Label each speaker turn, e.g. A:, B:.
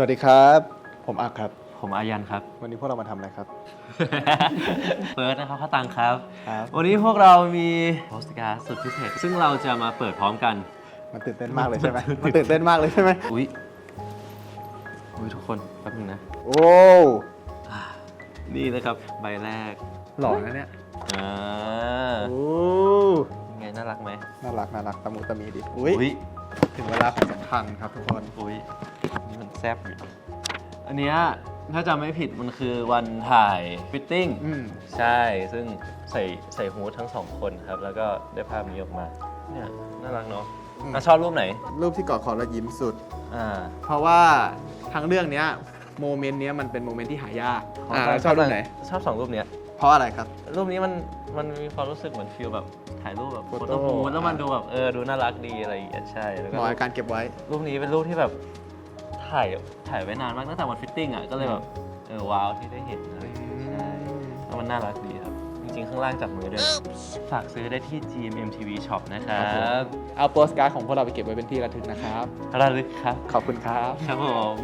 A: สวัสดีครับ ผมอักครับ
B: ผมอายันครับ
A: วันนี้พวกเรามาทำอะไรครับ
B: เฟิร์สนะครับพ่อตังครับ
A: ครับ
B: วันนี้พวกเรามีโปสการ์ดสุดพิเศษซึ่งเราจะมาเปิดพร้อมกัน
A: มันตื่นเต้นมากเลยใช่ไหมมันตื่นเต้นมากเลยใช่ไหม
B: อุ๊ย อุ๊ยทุกคนแป๊บนึงนะ
A: โอ้
B: นี่นะครับใบแรก
A: หล่อนะเนี่ย
B: อ่า
A: โอ้
B: ไงน่ารักไหม
A: น่ารักน่ารักตะมุตะมีดิอุ้ย
B: อุ๊ย
A: ถึงเวลาของสำคัญครับทุกคน
B: อุ๊ยนี่มัน แซบอยู่อันเนี้ยถ้าจำไม่ผิดมันคือวันถ่ายฟิตติ้ง
A: อืม
B: ใช่ ซึ่งใส่ใส่ฮูดทั้งสองคนครับ แล้วก็ได้ภาพนี้ออกมาเนี่ยน่ารักเนาะ
A: อืม
B: อะชอบรูปไหน
A: รูปที่กอดคอแล้วยิ้มสุด
B: อ่า
A: เพราะว่าทั้งเรื่องเนี้ยโมเมนต์เนี้ยมันเป็นโมเมนต์ที่หายากอ่าชอบรูปไหน
B: ชอบสองรูปเนี้ย
A: เพราะอะไรครับ
B: รูปนี้มันมันมีความรู้สึกเหมือนฟิลแบบถ่ายรูปแบบ
A: โฟ
B: โฟ
A: โต้
B: โต้บูธแล้วมันดูแบบเออดูน่ารักดีอะไรอย่างเงี้ยใช่แล้ว
A: เห
B: ก็
A: มาะกับการเก็บไว้
B: รูปนี้เป็นรูปที่แบบ ถ่ายถ่ายไว้นานมากตั้งแต่วันฟิตติ้งอะก็เลยแบบเออว้าวที่ได้เห็นอะไรอย่างเงี้ยใช่แล้วมันน่ารักดีครับ จริงๆ ข้างล่างจับมือด้วยฝากซื้อได้ที่ GMM TV Shop นะครั
A: ครับผม
B: บ
A: เอาโปสการ์ดของพวกเราไปเก็บไว้เป็นที่ระลึกนะครับ
B: ระลึกครับ
A: ขอบคุณครับ
B: ครับผม